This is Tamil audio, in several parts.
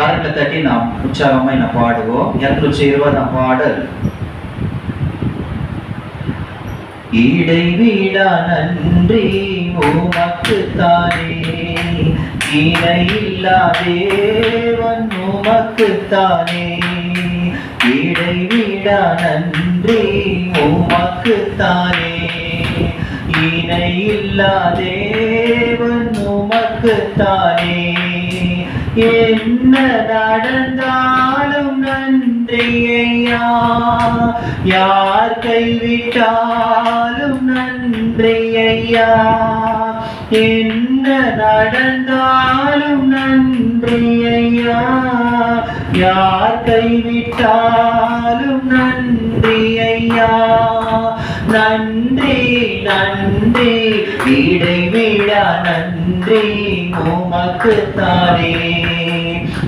காரணத்தை தட்டி நாம் உற்சாகமாக என்ன பாடுவோம். இரநூற்றி இருபதாம் பாடல். இடைவிடா நன்றி உமக்கு தானே இணையில்லா தேவன் உமக்கு தானே இடைவிடா நன்றி உமக்கு தானே இணையில்லா தேவன் உமக்கு தானே என்ன நடந்தாலும் நன்றி ஐயா யார் கைவிட்டாலும் நன்றி ஐயா என்ன நடந்தாலும் நன்றி ஐயா யார் கைவிட்டாலும் நன்றி ஐயா நன்றி நன்றி இடைவிழா நன்றி உமக்கு தானே.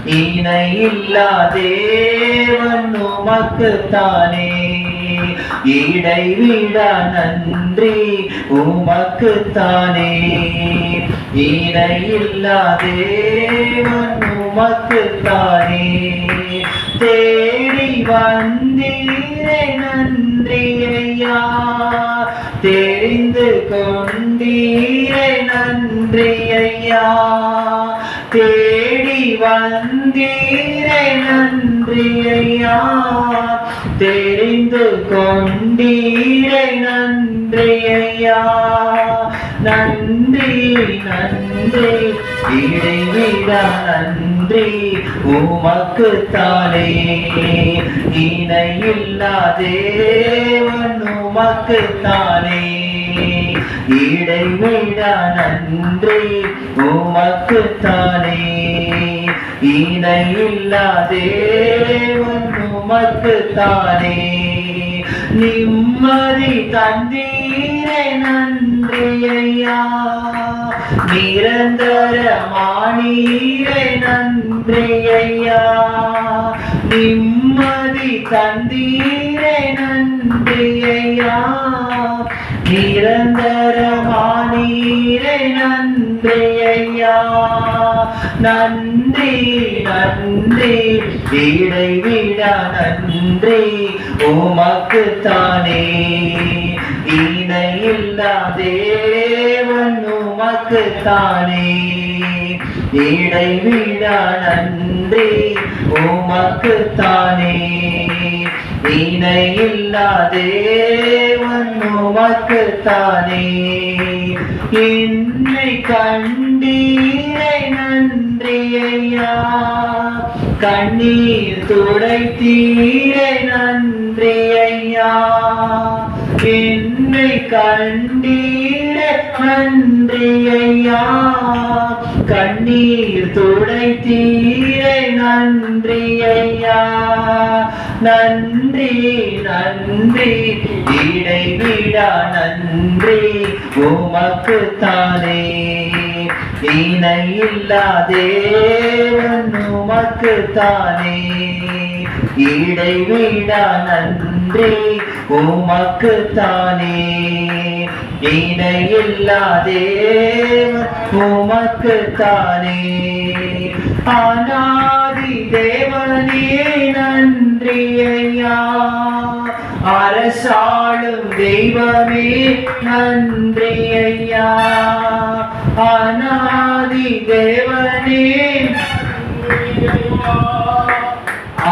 இணை இல்லா தேவன் உமக்குத்தானே. தானே இடைவிடா நன்றி உமக்குத்தானே. இணை இல்லா தேவன் உமக்குத்தானே. தேடி வந்தீரே நன்றி ஐயா தெரிந்து கொண்டீரே நன்றி ஐயா வந்தீரே நன்றியா தெரிந்து கொண்டீரே நன்றியா நன்றி நன்றி இடைவிடா நன்றி உமக்கு தானே. இணையில்லா தேவன் உமக்கு தானே. இடைவிடா நன்றி உமக்கு தானே. இணையில்லா தேவன் உமக்கு தானே நிம்மதி தந்தீரே நன்றி ஐயா நிரந்தரமானீரே நன்றி ஐயா நிம்மதி தந்தீரே நன்றி ஐயா நிரந்தரமானீரே நன்றி நன்றி நன்றி. வீடை இடைவிடா நன்றி. உமக்கு தானே இணையில்லா தேவன் உமக்கு தானே இடைவிடா நன்றி. உமக்கு தானே இணையில்லா தேவன் உமக்கு தானே என்னை கண்டீரை நன்றி ஐயா கண்ணீர் துடைத்தீரை நன்றி ஐயா என்னை கண்டீரை நன்றி ஐயா கண்ணீர் துடைத்தீரை நன்றி ஐயா நன்றி நன்றி. இடைவிடா நன்றி. உமக்கு தானே. இணையில்லா தேவன் உமக்கு தானே. இடைவிடா நன்றி. உமக்கு தானே. இணையில்லா தேவன் உமக்கு தானே. ஆனாதி தேவனே நன்றி. ஐயா அரசாளும் தெய்வமே நன்றி ஐயா அநாதி தேவனே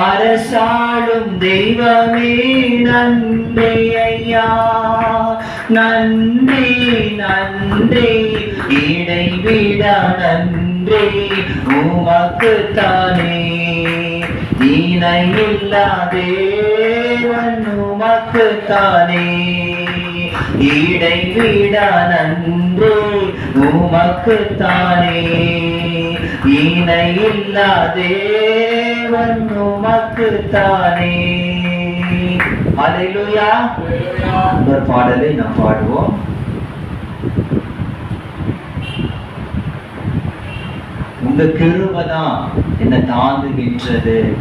அரசாளும் தெய்வமே நன்றி ஐயா நன்றி நன்றி இடைவிட நன்றி உமக்கு தானே இணையில்லா தேவன் உமக்கு தானே இடைவிடா நன்றி உமக்கு இல்லாதே இணையில்லா அலையிலுயா ஒரு பாடலை நாம் பாடுவோம். உங்க கிருபதான் என்ன என்னை தாங்குகின்றது.